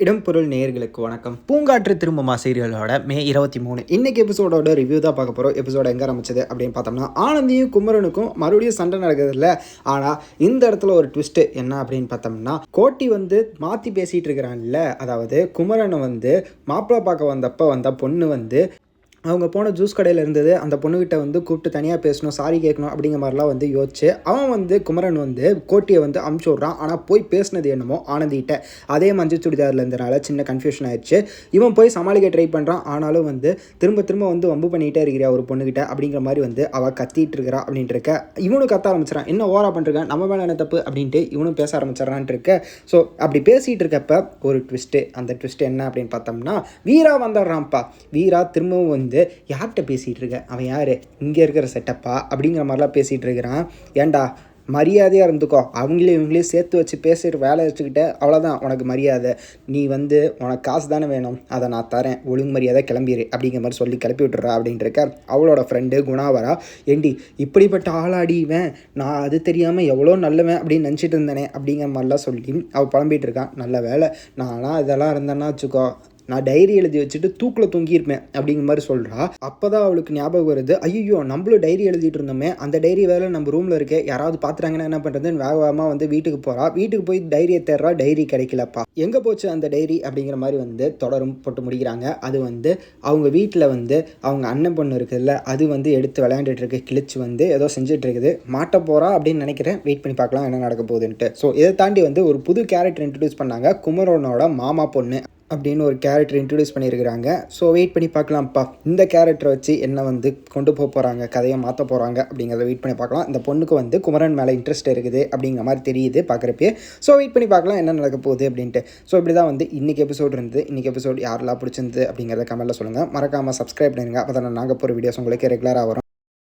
இடம்பொருள் நேயர்களுக்கு வணக்கம். பூங்காற்று திரும்புமா சீரியலோட மே இருபத்தி மூணு. இன்னைக்கு எபிசோடோட ரிவ்யூ தான் பார்க்க போகிறோம் எபிசோட எங்கே ஆரம்பிச்சது அப்படின்னு பார்த்தோம்னா ஆனந்தியும் குமரனுக்கும் மறுபடியும் சண்டை நடக்குது இல்லை ஆனால் இந்த இடத்துல ஒரு ட்விஸ்ட்டு என்ன அப்படின்னு பார்த்தோம்னா கோட்டி வந்து மாற்றி பேசிகிட்டு இருக்கிறான்ல. அதாவது குமரனை வந்து மாப்பிள்ளை பார்க்க வந்தப்போ வந்த பொண்ணு வந்து அவங்க போன ஜூஸ் கடையில் இருந்தது அந்த பொண்ணுக்கிட்ட வந்து கூப்பிட்டு தனியாக பேசணும் சாரி கேட்கணும் அப்படிங்கிற மாதிரிலாம் வந்து யோசிச்சு அவன் வந்து குமரன் வந்து கோட்டியை வந்து அமுச்சு விட்றான். ஆனால் போய் பேசினது என்னமோ ஆனந்திகிட்ட. அதே மஞ்சள் சுடிதாரில் இருந்தனால சின்ன கன்ஃபியூஷன் ஆயிடுச்சு. இவன் போய் சமாளிக்க ட்ரை பண்ணுறான் ஆனாலும் வந்து திரும்ப திரும்ப வந்து வம்பு பண்ணிகிட்டே இருக்கிறா ஒரு பொண்ணுக்கிட்ட அப்படிங்கிற மாதிரி வந்து அவள் கத்திட்டு இருக்கிறா அப்படின்ட்டு இருக்க இவனும் கத்த ஆரம்பிச்சிடான் என்ன ஓரா பண்ணுறேன் நம்ம மேலே என்ன தப்பு? அப்படின்ட்டு இவனும் பேச ஆரம்பிச்சிடறான்ட்டு இருக்க ஸோ அப்படி பேசிகிட்டு இருக்கப்ப ஒரு ட்விஸ்ட்டு அந்த ட்விஸ்ட் என்ன அப்படின்னு பார்த்தோம்னா வீரா வந்துடுறான்ப்பா வீரா திரும்பவும் வந்து யார்கிட்ட பேசிகிட்டு இருக்க? அவன் யார்? இங்கே இருக்கிற செட்டப்பா? அப்படிங்கிற மாதிரிலாம் பேசிகிட்டு இருக்கிறான். ஏன்டா மரியாதையாக இருந்துக்கோ. அவங்களையும் இவங்களையும் சேர்த்து வச்சு பேசிட்டு வேலை வச்சுக்கிட்ட அவ்வளோதான் உனக்கு மரியாதை. நீ வந்து உனக்கு காசு தானே வேணும். அதை நான் தரேன். ஒழுங்கு மரியாதை கிளம்பிடு அப்படிங்கிற மாதிரி சொல்லி கிளப்பி விட்டுறா அப்படின்ட்டு இருக்க அவளோட ஃப்ரெண்டு குணாவரா. ஏண்டி இப்படிப்பட்ட ஆளாடிவேன் நான் அது தெரியாமல் எவ்வளோ நல்லவன் அப்படின்னு நினச்சிட்டு இருந்தேனே அப்படிங்கிற மாதிரிலாம் சொல்லி அவள் புலம்பிகிட்டு இருக்கான் நல்ல வேலை. நான்லாம் இதெல்லாம் இருந்தேன்னா வச்சுக்கோ. நான் டைரி எழுதி வச்சுட்டு தூக்கில் தொங்கியிருப்பேன் அப்படிங்கிற மாதிரி சொல்கிறா அப்போ தான் அவளுக்கு ஞாபகம் வருது ஐயோ நம்மளும் டைரி எழுதிட்டு இருந்தோமே அந்த டைரி வேலை நம்ம ரூமில் இருக்க யாராவது பார்த்துறாங்கன்னா என்ன பண்ணுறதுன்னு வேக வேகமாக வந்து வீட்டுக்கு போகிறா வீட்டுக்கு போய் டைரியை தேடுறா டைரி கிடைக்கலப்பா. எங்கே போச்சு அந்த டைரி அப்படிங்கிற மாதிரி வந்து தொடரும் போட்டு முடிக்கிறாங்க. அது வந்து அவங்க வீட்டில் வந்து அவங்க அண்ணன் பொண்ணு இருக்குதுல்ல அது வந்து எடுத்து விளையாண்டுட்டு இருக்கு கிழிச்சு வந்து ஏதோ செஞ்சுட்டு இருக்குது. மாட்ட போகிறா அப்படின்னு நினைக்கிறேன். வெயிட் பண்ணி பார்க்கலாம் என்ன நடக்க போகுதுன்ட்டு. ஸோ இதை தாண்டி வந்து ஒரு புது கேரக்டர் இன்ட்ரடியூஸ் பண்ணாங்க குமரனோட மாமா பொண்ணு. அப்படின்னு ஒரு கேரக்டர் இன்ட்ரடியூஸ் பண்ணியிருக்கிறாங்க. ஸோ வெயிட் பண்ணி பார்க்கலாம்ப்பா. இந்த கேரக்டரை வச்சு என்ன வந்து கொண்டு போக போகிறாங்க கதையை மாற்ற போகிறாங்க அப்படிங்கிறத வெயிட் பண்ணி பார்க்கலாம். இந்த பொண்ணுக்கு வந்து குமரன் மேலே இன்ட்ரெஸ்ட் இருக்குது அப்படிங்கிற மாதிரி தெரியுது பார்க்குறப்பே ஸோ வெயிட் பண்ணி பார்க்கலாம் என்ன நடக்க போகுது அப்படின்ட்டு. ஸோ இப்படி தான் வந்து இன்றைக்கி எபிசோட் இருந்தது. இன்றைக்கி எபிசோட் யாரெல்லாம் பிடிச்சிருந்து அப்படிங்கிறத கமெண்ட்டில் சொல்லுங்கள் மறக்காமல் சப்ஸ்கிரைப் பண்ணுங்க அப்போ தான் நாங்கள் போகிற வீடியோஸ் உங்களுக்கு ரெகுலராக வரும்.